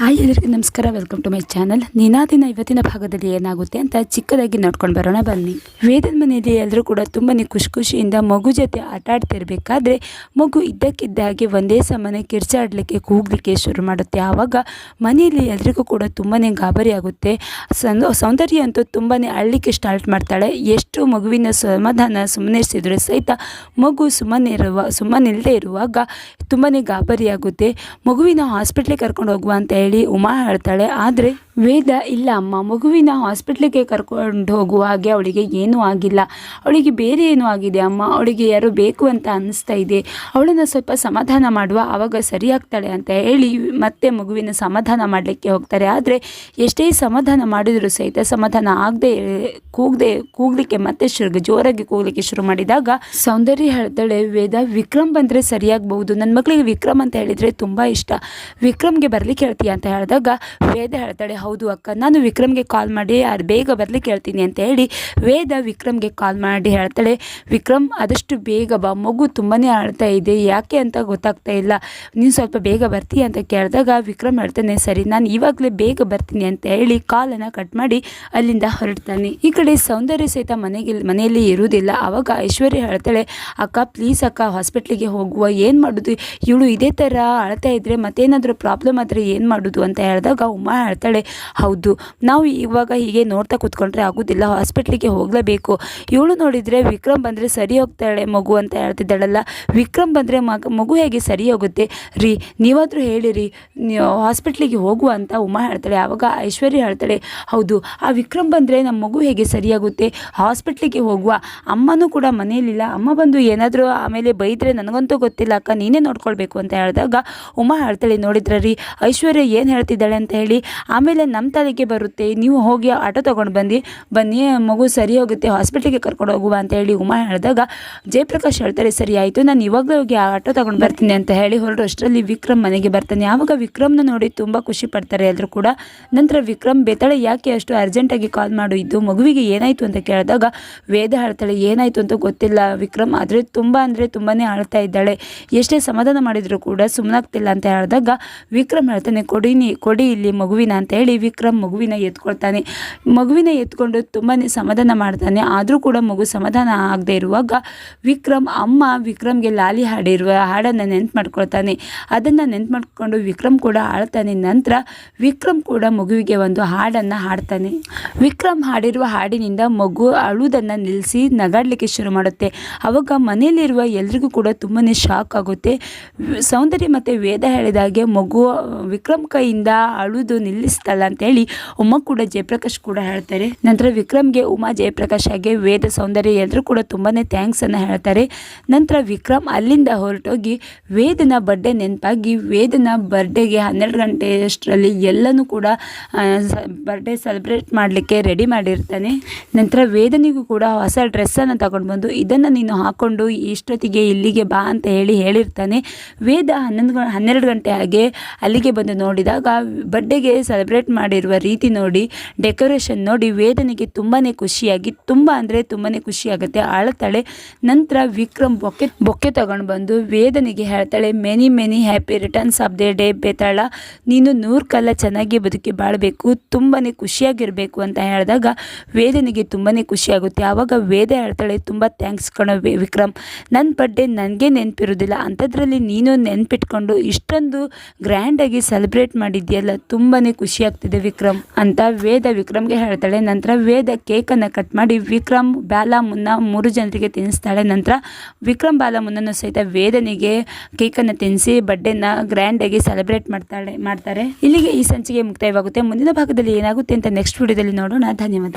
Hi ಎಲ್ಲರಿಗೂ ನಮಸ್ಕಾರ welcome to my channel ನಿನಾದಿನ ಇವತ್ತಿನ ಭಾಗದಲ್ಲಿ ಏನಾಗುತ್ತೆ ಅಂತ ಚಿಕ್ಕದಾಗಿ ನೋಡ್ಕೊಂಡು ಬರೋಣ, ಬನ್ನಿ. ವೇದನ್ ಮನೆಯಲ್ಲಿ ಎಲ್ಲರೂ ಕೂಡ ತುಂಬಾ ಖುಷಿ ಖುಷಿಯಿಂದ ಮಗು ಜೊತೆ ಆಟ ಆಡ್ತಿರ್ಬೇಕಾದ್ರೆ ಮಗು ಇದ್ದಕ್ಕಿದ್ದ ಹಾಗೆ ಒಂದೇ ಸಮನೆ ಕಿರ್ಚಾಡ್ಲಿಕ್ಕೆ, ಕೂಗ್ಲಿಕ್ಕೆ ಶುರು ಮಾಡುತ್ತೆ. ಆವಾಗ ಮನೆಯಲ್ಲಿ ಎಲ್ರಿಗೂ ಕೂಡ ತುಂಬಾ ಗಾಬರಿ ಆಗುತ್ತೆ. ಸೌಂದರ್ಯ ಅಂತೂ ತುಂಬಾ ಅಳ್ಲಿಕ್ಕೆ ಸ್ಟಾರ್ಟ್ ಮಾಡ್ತಾಳೆ. ಎಷ್ಟು ಮಗುವಿನ ಸಮಾಧಾನ ಸುಮ್ಮನೆಸಿದ್ರೆ ಸಹಿತ ಮಗು ಸುಮ್ಮನೆ ಇರುವ ಸುಮ್ಮನಿಲ್ಲದೆ ಇರುವಾಗ ತುಂಬಾ ಗಾಬರಿ ಆಗುತ್ತೆ. ಮಗುವಿನ ಹಾಸ್ಪಿಟ್ಲಿಗೆ ಕರ್ಕೊಂಡು ಹೋಗುವ ಅಂತ ಉಮಾ ಹೇಳ್ತಾಳೆ ಆದರೆ ವೇದ ಇಲ್ಲ. ಅಮ್ಮ, ಮಗುವಿನ ಹಾಸ್ಪಿಟ್ಲಿಗೆ ಕರ್ಕೊಂಡು ಹೋಗುವ ಹಾಗೆ ಅವಳಿಗೆ ಏನೂ ಆಗಿಲ್ಲ. ಅವಳಿಗೆ ಬೇರೆ ಏನೂ ಆಗಿದೆ ಅಮ್ಮ. ಅವಳಿಗೆ ಯಾರು ಬೇಕು ಅಂತ ಅನ್ನಿಸ್ತಾ ಇದೆ. ಅವಳನ್ನು ಸ್ವಲ್ಪ ಸಮಾಧಾನ ಮಾಡುವ. ಆವಾಗ ಸರಿಯಾಗ್ತಾಳೆ ಅಂತ ಹೇಳಿ ಮತ್ತೆ ಮಗುವಿನ ಸಮಾಧಾನ ಮಾಡಲಿಕ್ಕೆ ಹೋಗ್ತಾರೆ. ಆದರೆ ಎಷ್ಟೇ ಸಮಾಧಾನ ಮಾಡಿದರೂ ಸಹಿತ ಸಮಾಧಾನ ಆಗದೆ, ಕೂಗದೆ, ಕೂಗಲಿಕ್ಕೆ ಮತ್ತೆ ಶುರು ಜೋರಾಗಿ ಕೂಗಲಿಕ್ಕೆ ಶುರು ಮಾಡಿದಾಗ ಸೌಂದರ್ಯ ಹೇಳ್ತಾಳೆ, ವೇದ, ವಿಕ್ರಮ್ ಬಂದರೆ ಸರಿಯಾಗಬಹುದು. ನನ್ನ ಮಗಳಿಗೆ ವಿಕ್ರಮ್ ಅಂತ ಹೇಳಿದರೆ ತುಂಬ ಇಷ್ಟ. ವಿಕ್ರಮ್ಗೆ ಬರಲಿಕ್ಕೆ ಹೇಳ್ತೀಯ? ಅಂತ ಹೇಳಿದಾಗ ವೇದ ಹೇಳ್ತಾಳೆ ಹೌದು ಅಕ್ಕ. ನಾನು ವಿಕ್ರಮ್ಗೆ ಕಾಲ್ ಮಾಡಿ ಅದು ಬೇಗ ಬರ್ಲಿಕ್ಕೆ ಹೇಳ್ತೀನಿ ಅಂತ ಹೇಳಿ ವೇದ ವಿಕ್ರಮ್ಗೆ ಕಾಲ್ ಮಾಡಿ ಹೇಳ್ತಾಳೆ, ವಿಕ್ರಮ್, ಆದಷ್ಟು ಬೇಗ ಬಾ. ಮಗು ತುಂಬಾ ಅಳ್ತಾ ಇದೆ. ಯಾಕೆ ಅಂತ ಗೊತ್ತಾಗ್ತಾ ಇಲ್ಲ. ನೀನು ಸ್ವಲ್ಪ ಬೇಗ ಬರ್ತೀಯ ಅಂತ ಕೇಳಿದಾಗ ವಿಕ್ರಮ್ ಹೇಳ್ತಾನೆ, ಸರಿ, ನಾನು ಇವಾಗಲೇ ಬೇಗ ಬರ್ತೀನಿ ಅಂತ ಹೇಳಿ ಕಾಲನ್ನು ಕಟ್ ಮಾಡಿ ಅಲ್ಲಿಂದ ಹೊರಡ್ತಾನೆ. ಈ ಕಡೆ ಸೌಂದರ್ಯ ಸಹಿತ ಮನೆಗೆ, ಮನೆಯಲ್ಲಿ ಇರುವುದಿಲ್ಲ. ಆವಾಗ ಐಶ್ವರ್ಯ ಹೇಳ್ತಾಳೆ, ಅಕ್ಕ ಪ್ಲೀಸ್ ಅಕ್ಕ ಹಾಸ್ಪಿಟ್ಲಿಗೆ ಹೋಗುವ. ಏನು ಮಾಡೋದು? ಇವಳು ಇದೇ ಥರ ಅಳ್ತಾ ಇದ್ದರೆ ಮತ್ತೇನಾದರೂ ಪ್ರಾಬ್ಲಮ್ ಆದರೆ ಏನು ಮಾಡೋದು? ಅಂತ ಹೇಳಿದಾಗ ಉಮಾ ಹೇಳ್ತಾಳೆ ಹೌದು. ನಾವು ಇವಾಗ ಹೀಗೆ ನೋಡ್ತಾ ಕೂತ್ಕೊಂಡ್ರೆ ಆಗೋದಿಲ್ಲ. ಹಾಸ್ಪಿಟ್ಲಿಗೆ ಹೋಗಲೇಬೇಕು. ಇವಳು ನೋಡಿದರೆ ವಿಕ್ರಮ್ ಬಂದರೆ ಸರಿ ಹೋಗ್ತಾಳೆ ಮಗು ಅಂತ ಹೇಳ್ತಿದ್ದಾಳಲ್ಲ. ವಿಕ್ರಮ್ ಬಂದರೆ ಮಗ, ಮಗು ಹೇಗೆ ಸರಿ ಹೋಗುತ್ತೆ? ರೀ, ನೀವಾದರೂ ಹೇಳಿರಿ. ಹಾಸ್ಪಿಟ್ಲಿಗೆ ಹೋಗುವ ಅಂತ ಉಮಾ ಹೇಳ್ತಾಳೆ. ಆವಾಗ ಐಶ್ವರ್ಯ ಹೇಳ್ತಾಳೆ, ಹೌದು, ಆ ವಿಕ್ರಮ್ ಬಂದರೆ ನಮ್ಮ ಮಗು ಹೇಗೆ ಸರಿಯಾಗುತ್ತೆ ಹಾಸ್ಪಿಟ್ಲಿಗೆ ಹೋಗುವ. ಅಮ್ಮನೂ ಕೂಡ ಮನೆಯಲ್ಲಿಲ್ಲ. ಅಮ್ಮ ಬಂದು ಏನಾದರೂ ಆಮೇಲೆ ಬೈದರೆ ನನಗಂತೂ ಗೊತ್ತಿಲ್ಲ. ಅಕ್ಕ, ನೀನೇ ನೋಡ್ಕೊಳ್ಬೇಕು ಅಂತ ಹೇಳಿದಾಗ ಉಮಾ ಹೇಳ್ತಾಳೆ ನೋಡಿದ್ರೆ ರೀ ಐಶ್ವರ್ಯ ಏನು ಹೇಳ್ತಿದ್ದಾಳೆ ಅಂತ ಹೇಳಿ, ಆಮೇಲೆ ನಮ್ಮ ತಲೆಗೆ ಬರುತ್ತೆ, ನೀವು ಹೋಗಿ ಆಟೋ ತೊಗೊಂಡು ಬಂದು, ಬನ್ನಿ, ಮಗು ಸರಿ ಹೋಗುತ್ತೆ ಹಾಸ್ಪಿಟ್ಲಿಗೆ ಕರ್ಕೊಂಡು ಹೋಗುವ ಅಂತ ಹೇಳಿ ಉಮಾ ಹೇಳಿದಾಗ, ಜಯಪ್ರಕಾಶ್ ಹೇಳ್ತಾರೆ, ಸರಿ ಆಯಿತು, ನಾನು ಇವಾಗಲೇ ಹೋಗಿ ಆಟೋ ತೊಗೊಂಡು ಬರ್ತೀನಿ ಅಂತ ಹೇಳಿ ಹೊರಟು, ಅಷ್ಟರಲ್ಲಿ ವಿಕ್ರಮ್ ಮನೆಗೆ ಬರ್ತಾನೆ. ಆವಾಗ ವಿಕ್ರಮ್ನ ನೋಡಿ ತುಂಬ ಖುಷಿ ಪಡ್ತಾರೆ ಎಲ್ಲರೂ ಕೂಡ. ನಂತರ ವಿಕ್ರಮ್, ಬೇತಾಳೆ, ಯಾಕೆ ಅಷ್ಟು ಅರ್ಜೆಂಟಾಗಿ ಕಾಲ್ ಮಾಡು? ಇದ್ದು ಮಗುವಿಗೆ ಏನಾಯಿತು ಅಂತ ಕೇಳಿದಾಗ, ವೇದ ಹೇಳ್ತಾಳೆ, ಏನಾಯಿತು ಅಂತ ಗೊತ್ತಿಲ್ಲ ವಿಕ್ರಮ್, ಆದರೆ ತುಂಬ ಅಂದರೆ ತುಂಬಾ ಅಳ್ತಾ ಇದ್ದಾಳೆ. ಎಷ್ಟೇ ಸಮಾಧಾನ ಮಾಡಿದರೂ ಕೂಡ ಸುಮ್ಮನಾಗ್ತಿಲ್ಲ ಅಂತ ಹೇಳಿದಾಗ, ವಿಕ್ರಮ್ ಹೇಳ್ತಾನೆ, ಕೊಡಿ ಕೊಡಿ ಇಲ್ಲಿ ಮಗುವಿನ ಅಂತ ಹೇಳಿ ವಿಕ್ರಮ್ ಮಗುವಿನ ಎತ್ಕೊಳ್ತಾನೆ. ಮಗುವಿನ ಎತ್ಕೊಂಡು ತುಂಬಾ ಸಮಾಧಾನ ಮಾಡ್ತಾನೆ. ಆದರೂ ಕೂಡ ಮಗು ಸಮಾಧಾನ ಆಗದೆ ಇರುವಾಗ ವಿಕ್ರಮ್ ಅಮ್ಮ ವಿಕ್ರಮ್ಗೆ ಲಾಲಿ ಹಾಡಿರುವ ಹಾಡನ್ನು ನೆನ್ಪು ಮಾಡ್ಕೊಳ್ತಾನೆ. ಅದನ್ನು ನೆನ್ಪು ಮಾಡಿಕೊಂಡು ವಿಕ್ರಮ್ ಕೂಡ ಆಳ್ತಾನೆ ನಂತರ ವಿಕ್ರಮ್ ಕೂಡ ಮಗುವಿಗೆ ಒಂದು ಹಾಡನ್ನು ಹಾಡ್ತಾನೆ. ವಿಕ್ರಮ್ ಹಾಡಿರುವ ಹಾಡಿನಿಂದ ಮಗು ಅಳುವುದನ್ನು ನಿಲ್ಲಿಸಿ ನಗಾಡಲಿಕ್ಕೆ ಶುರು ಮಾಡುತ್ತೆ. ಆವಾಗ ಮನೆಯಲ್ಲಿರುವ ಎಲ್ರಿಗೂ ಕೂಡ ತುಂಬಾ ಶಾಕ್ ಆಗುತ್ತೆ. ಸೌಂದರ್ಯ ಮತ್ತು ವೇದ ಹೇಳಿದಾಗೆ ಮಗು ವಿಕ್ರಮ್ ಕೈಯಿಂದ ಅಳುದು ನಿಲ್ಲಿಸ್ತಲ್ಲ ಅಂತೇಳಿ ಉಮಾ ಕೂಡ ಜಯಪ್ರಕಾಶ್ ಕೂಡ ಹೇಳ್ತಾರೆ. ನಂತರ ವಿಕ್ರಮ್ಗೆ ಉಮಾ ಜಯಪ್ರಕಾಶ್ ಹಾಗೆ ವೇದ ಸೌಂದರ್ಯ ಎಲ್ಲರೂ ಕೂಡ ತುಂಬಾ ಥ್ಯಾಂಕ್ಸನ್ನು ಹೇಳ್ತಾರೆ. ನಂತರ ವಿಕ್ರಮ್ ಅಲ್ಲಿಂದ ಹೊರಟೋಗಿ ವೇದನ ಬರ್ಡೇ ನೆನಪಾಗಿ ವೇದನ ಬರ್ಡೇಗೆ ಹನ್ನೆರಡು ಗಂಟೆಯಷ್ಟರಲ್ಲಿ ಎಲ್ಲನೂ ಕೂಡ ಬರ್ಡೇ ಸೆಲೆಬ್ರೇಟ್ ಮಾಡಲಿಕ್ಕೆ ರೆಡಿ ಮಾಡಿರ್ತಾನೆ. ನಂತರ ವೇದನಿಗೂ ಕೂಡ ಹೊಸ ಡ್ರೆಸ್ಸನ್ನು ತಗೊಂಡು ಬಂದು ಇದನ್ನು ನೀನು ಹಾಕ್ಕೊಂಡು ಇಷ್ಟೊತ್ತಿಗೆ ಇಲ್ಲಿಗೆ ಬಾ ಅಂತ ಹೇಳಿ ಹೇಳಿರ್ತಾನೆ. ವೇದ ಹನ್ನೊಂದು ಹನ್ನೆರಡು ಗಂಟೆ ಹಾಗೆ ಅಲ್ಲಿಗೆ ಬಂದು ನೋಡಿದಾಗ ಬರ್ಡೇಗೆ ಸೆಲೆಬ್ರೇಟ್ ಮಾಡಿರುವ ರೀತಿ ನೋಡಿ ಡೆಕೋರೇಷನ್ ನೋಡಿ ವೇದನೆಗೆ ತುಂಬಾ ಖುಷಿಯಾಗಿ, ತುಂಬ ಅಂದರೆ ತುಂಬಾ ಖುಷಿಯಾಗುತ್ತೆ. ಆಳ್ತಾಳೆ ನಂತರ ವಿಕ್ರಮ್ ಬೊಕ್ಕೆ ಬೊಕ್ಕೆ ತಗೊಂಡು ಬಂದು ವೇದನೆಗೆ ಹೇಳ್ತಾಳೆ, many many happy returns of the day ಬೇತಾಳ, ನೀನು ನೂರು ಕಾಲ ಚೆನ್ನಾಗಿ ಬದುಕಿ ಬಾಳಬೇಕು ತುಂಬಾ ಖುಷಿಯಾಗಿರಬೇಕು ಅಂತ ಹೇಳಿದಾಗ ವೇದನೆಗೆ ತುಂಬಾ ಖುಷಿಯಾಗುತ್ತೆ. ಆವಾಗ ವೇದ ಹೇಳ್ತಾಳೆ, ತುಂಬ ಥ್ಯಾಂಕ್ಸ್ ಕಣೋ ವಿಕ್ರಮ್ ನನ್ನ ಬರ್ಡೆ ನನಗೆ ನೆನಪಿರೋದಿಲ್ಲ, ಅಂಥದ್ರಲ್ಲಿ ನೀನು ನೆನಪಿಟ್ಕೊಂಡು ಇಷ್ಟೊಂದು ಗ್ರ್ಯಾಂಡಾಗಿ ಸೆಲೆಬ್ರೇಟ್ ಮಾಡಿದ್ಯಲ್ಲ ತುಂಬಾ ಖುಷಿ ಆಗ್ತಿದೆ ವಿಕ್ರಮ್. ಅಂತ ವೇದ ವಿಕ್ರಮ್ಗೆ ಹೇಳ್ತಾಳೆ. ನಂತರ ವೇದ ಕೇಕನ್ನು ಕಟ್ ಮಾಡಿ ವಿಕ್ರಮ್ ಬಾಲ ಮುನ್ನ ಮೂರು ಜನರಿಗೆ ತಿನ್ನಿಸ್ತಾಳೆ. ನಂತರ ವಿಕ್ರಮ್ ಬಾಲ ಮುನ್ನನ್ನು ಸಹಿತ ವೇದನಿಗೆ ಕೇಕನ್ನು ತಿನ್ನಿಸಿ ಬರ್ಡೇನ ಗ್ರ್ಯಾಂಡಾಗಿ ಸೆಲೆಬ್ರೇಟ್ ಮಾಡ್ತಾಳೆ, ಮಾಡ್ತಾರೆ. ಇಲ್ಲಿಗೆ ಈ ಸಂಚಿಕೆ ಮುಕ್ತಾಯವಾಗುತ್ತೆ. ಮುಂದಿನ ಭಾಗದಲ್ಲಿ ಏನಾಗುತ್ತೆ ಅಂತ ನೆಕ್ಸ್ಟ್ ವಿಡಿಯೋದಲ್ಲಿ ನೋಡೋಣ. ಧನ್ಯವಾದ.